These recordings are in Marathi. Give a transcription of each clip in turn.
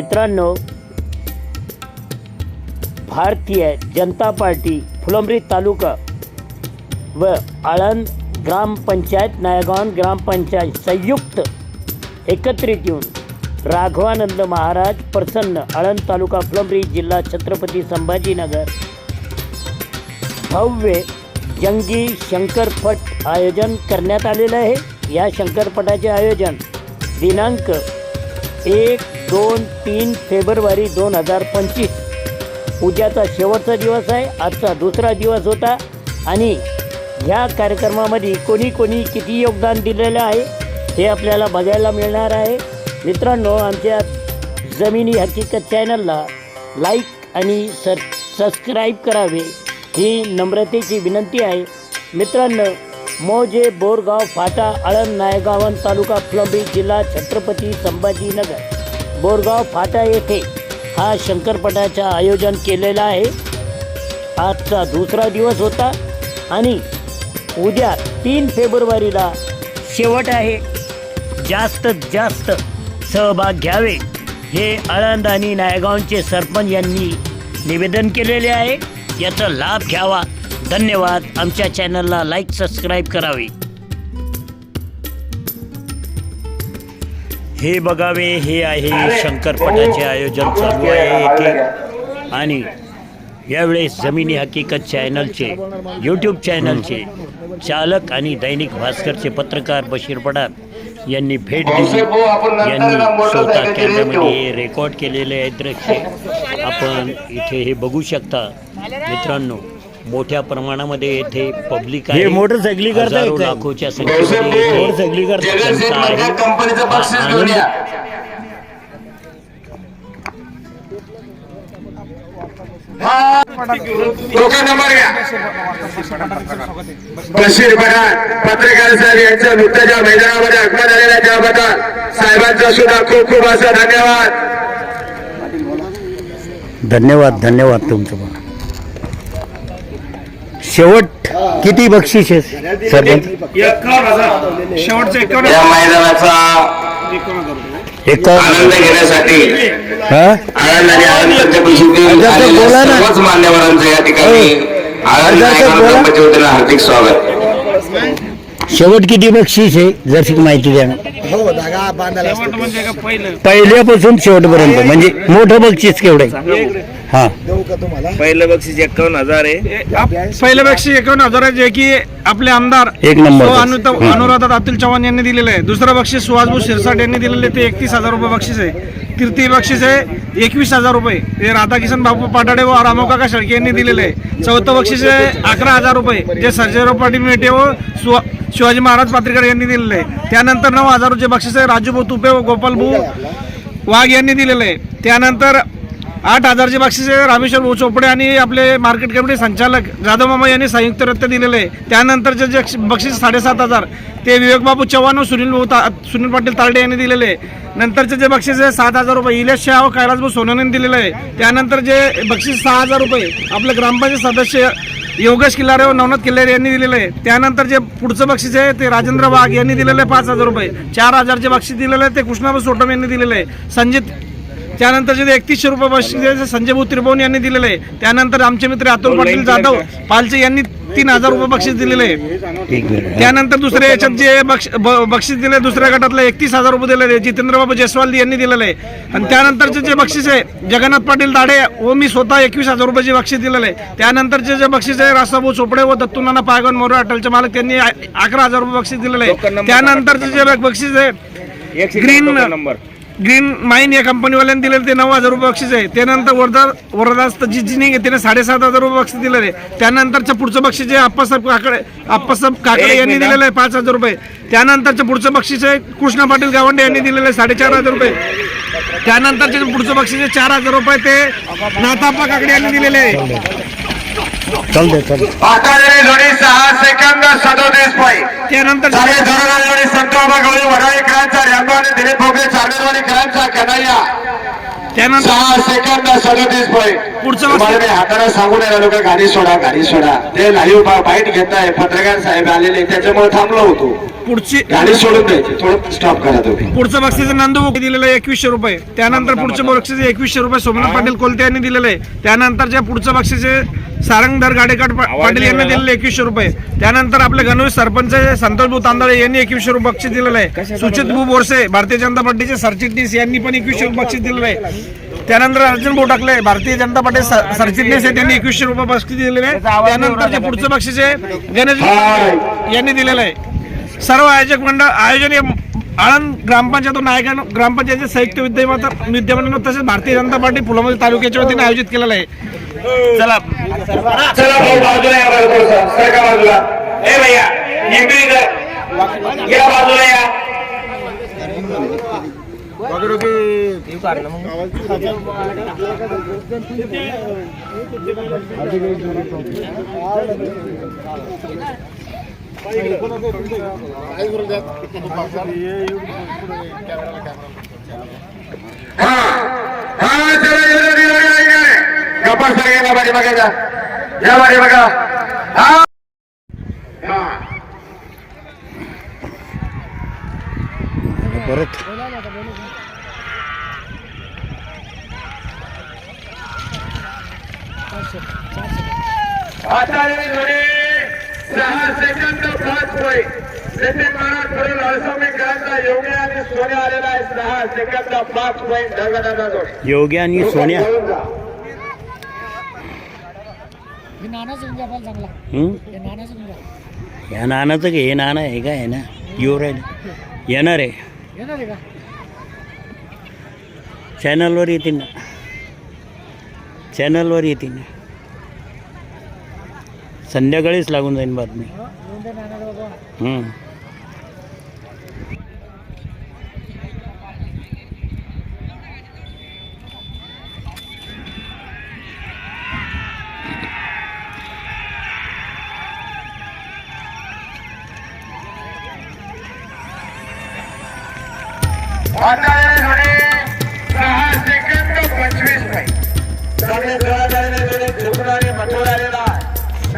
मित्रांनो भारतीय जनता पार्टी फुलंब्री तालुका व आळंद ग्रामपंचायत नायगाव ग्रामपंचायत संयुक्त एकत्रित येऊन राघवानंद महाराज प्रसन्न आळंद तालुका फुलंब्री जिल्हा छत्रपती संभाजीनगर भव्य जंगी शंकरपट आयोजन करण्यात आलेलं आहे. या शंकरपटाचे आयोजन दिनांक एक दोन तीन फेब्रुवारी दोन हजार पंचवीस. उद्याचा शेवटचा दिवस आहे आजचा दुसरा दिवस होता आणि ह्या कार्यक्रमामध्ये कोणी कोणी किती योगदान दिलेलं आहे हे आपल्याला बघायला मिळणार आहे. मित्रांनो आमच्या जमिनी हकीकत चॅनलला लाईक आणि सर सबस्क्राईब करावे ही नम्रतेची विनंती आहे. मित्रांनो मोजे बोरगाव फाटा आळंद नायगावन तालुका फ्लंबी जिल्हा छत्रपती संभाजीनगर. बोरगाव फाटा येथे हा शंकरपटाचा आयोजन केलेला आहे. आजचा दुसरा दिवस होता आणि उद्या तीन फेब्रुवारीला शेवट आहे. जास्तीत जास्त सहभाग घ्यावे हे आळंद आणि नायगावचे सरपंच यांनी निवेदन केलेले आहे. याचा लाभ घ्यावा. धन्यवाद. आमच्या चॅनलला लाईक सबस्क्राईब करावे. हे बघावे हे आहे. शंकरपटाचे आयोजन चालू आहे येथे. आणि यावेळेस जमिनी हकीकत चॅनलचे यूट्यूब चॅनलचे चालक आणि दैनिक भास्करचे पत्रकार बशीर पठाण यांनी भेट दिली. यांनी स्वतः कॅमेऱ्यामध्ये हे रेकॉर्ड केलेले आहे दृश्य आपण इथे हे बघू शकता. मित्रांनो मोठ्या प्रमाणामध्ये येथे पब्लिक आहे. मोटरसायकली हजारो काय? लाखोच्या संख्येमध्ये येथे मोटरसायकली करताय जनता आहे. कंपनीचं बक्षीस आनंद घेऊन या. टोकन नंबर घ्या बशीर पठाण पत्रकार साहेब यांच्या नुकत्याच्या मैदानामध्ये आगमन झालेल्या त्याबद्दल साहेबांचा सुद्धा खूप खूप असा धन्यवाद. धन्यवाद धन्यवाद तुमचं पण. शेवट किती बक्षीस आहे सरपंच? शेवटचं या मैदानाचा एक आनंद घेण्यासाठी हा? आनंद आनंद बोला ना. सर्वच मान्यवरांचं या ठिकाणी आनंद. ग्रामपंचायत वतीनं हार्दिक स्वागत. शेवट किती बक्षीस आहे जर माहिती द्या ना. शेवट म्हणजे पहिल्यापासून शेवटपर्यंत म्हणजे मोठं बक्षीस केवढं आहे? हा. पहिलं बक्षीस एकावन्न हजार आहे. पहिलं बक्षीस एकावन्न हजार आहे, जे की आपले आमदार एक नंबर. अनुत- हं. अनुराधा अतुल चव्हाण यांनी दिलेलं आहे. दुसरं बक्षीस सुहासभाऊ शिरसाट यांनी दिलेले ते एकतीस हजार रुपये बक्षीस आहे. तृतीय बक्षीस आहे एकवीस हजार रुपये. ते राधाकिशन बापू पाटाडे व रामोकाका शेळके यांनी दिलेले आहे. चौथं बक्षीस आहे अकरा हजार रुपये. जे सर्जेराव पाटील मेटे व सुहा- शिवाजी महाराज पात्रीकर यांनी दिलेले आहे. त्यानंतर नऊ हजार रुपये बक्षीस आहे. राजूभाऊ तुपे व गोपालभाऊ वाघ यांनी दिलेलं आहे. त्यानंतर आठ हजारचे बक्षीस आहे. रामेश्वर भाऊ चोपडे आणि आपले मार्केट कमिटी संचालक जाधव मामा यांनी संयुक्त दिलेले आहे. त्यानंतरचे जे बक्षीस साडेसात हजार ते विवेकबाबू चव्हाण व सुनील भाऊ ता सुनील पाटील तारडे यांनी दिलेले आहे. नंतरचे जे बक्षीस आहे सात हजार रुपये. इलेश शाह व कैलासभाऊ सोनवणे दिलेलं आहे. त्यानंतर जे बक्षीस सहा हजार रुपये. आपले ग्रामपंचायत सदस्य योगेश किल्लारे व नवनाथ किल्लारे यांनी दिलेलं आहे. त्यानंतर जे पुढचं बक्षीस आहे ते राजेंद्र वाघ यांनी दिलेलं आहे पाच हजार रुपये. चार हजारचे बक्षीस दिलेलं आहे ते कृष्णाभाऊ सोटम यांनी दिलेलं आहे. संजित त्यानंतर जे एकतीसशे रुपये ते संजय भाऊ त्रिभुवन यांनी दिलेलं आहे त्यानंतर आमचे मित्र अतुल पाटील जाधव पालचे यांनी तीन हजार रुपये बक्षीस दिलेले आहे. त्यानंतर दुसऱ्या याच्यात जे बक्ष बक्षीस दिले दुसऱ्या गटातलं एकतीस हजार रुपये दिलेले जितेंद्रबाबू जयस्वाल यांनी दिलेलं आहे. आणि त्यानंतरचे जे बक्षीस आहे जगन्नाथ पाटील दाडे व मी स्वतः एकवीस हजार रुपयाचे बक्षीस दिलेलं आहे. त्यानंतरचे जे बक्षीस आहे रासाभाऊ चोपडे व दत्तुनाना पायगन मोरे अटलचे मालक त्यांनी अकरा हजार रुपये बक्षीस दिलेलं आहे. त्यानंतरचे जे बक्षीस आहे ग्रीन नंबर. ग्रीन माइन या कंपनीवाल्यांनी दिलेलं ते नऊ हजार रुपये बक्षीस आहे. त्यानंतर वर्धा वरदास्त जी जिनिंग आहे त्याने साडेसात हजार रुपये बक्षीस दिलेलं आहे. त्यानंतरचं पुढचं बक्षीस आहे आप्पासाहेब काकडे आप्पासाहेब काकडे यांनी. दिलेलं आहे पाच हजार रुपये. त्यानंतरचं पुढचं बक्षीस आहे कृष्णा पाटील गावंडे यांनी दिलेलं आहे साडेचार हजार रुपये. त्यानंतरचे पुढचं बक्षीस आहे चार हजार रुपये ते नाथाप्पा काकडे यांनी दिलेले आहे. जोडी सहा सेकंद सदोतीस त्यानंतर सारे धोरण जोडी संतोबा गवळी रँगो आणि दिलीप भोगले चांदरवाडी खेळांचा कन्हैया. त्यानंतर सहा सेकंद सदतीस पॉईंट पुढचं तुम्हाला बक्षीस मी हाताने सांगू नाही राहिलो का? गाडी सोडा गाडी सोडा. ते लाईव्ह बाईट घेताय. पत्रकार साहेब आलेले त्याच्यामुळे थांबलो होतो. पुढची गाडी सोडून द्यायची. थोडं स्टॉप करा तुम्ही. पुढचं बक्षीस नंदू दिलेलं आहे एकवीसशे रुपये. त्यानंतर पुढचं बक्षीस एकवीसशे रुपये सोमनाथ पाटील कोलते यांनी दिलेलं आहे. त्यानंतर जे पुढचं बक्षीस आहे सारंगधर गाडेकाट पा- पाटील यांनी दिलेलं एकवीसशे रुपये. त्यानंतर आपले गणवेश सरपंच संतोष भाऊ तांदळे यांनी एकवीसशे रुपये बक्षीस दिलेलं आहे. सुचित भाऊ बोरसे भारतीय जनता पार्टीचे सरचिटणीस यांनी पण एकवीसशे रुपये बक्षीस दिलेलं आहे. त्यानंतर अर्जुन भाऊ टाकले भारतीय जनता पार्टी सर- सरचिटणीस आहे त्यांनी एकवीसशे रुपये बक्षीस दिलेले आहे. त्यानंतर जे पुढचं बक्षीस आहे गणेश यांनी दिलेलं आहे. सर्व आयोजक मंडळ आयोजन आळंद ग्रामपंचायत व नायक संयुक्त विद्यमान विद्यमान तसेच भारतीय जनता पार्टी फुलंब्री तालुक्याच्या वतीने आयोजित केलेलं आहे. चला. चला भाऊ बाजूला या बरं सरका बाजूला. ए भैया या बाजूला या. हा बघा हा हा परत आता हे धोनी सहा सेकंद पाच पॉईंट नितीन महाराज पुढील अळसमीकरांचा योगी आणि सोन्या आलेला आहे. सहा सेकंद पाच पॉईंट ढगदादा जोडे योगी आणि सोन्या. हे नानाच चांगला. हं? हे नानाच येऊन या नानाचं का हे नाना आहे का? आहे ना? येऊ राहील येणार आहे. येणार आहे का? चॅनलवर येतील ना. चॅनलवर येतील ना. संध्याकाळीच लागून जाईन बातमी हं. आता हे धोनी सहा सेकंद पंचवीस नाही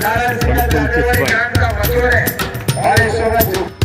नारायण सिंह जाधव यांचा वसूल आहे आणि सोबत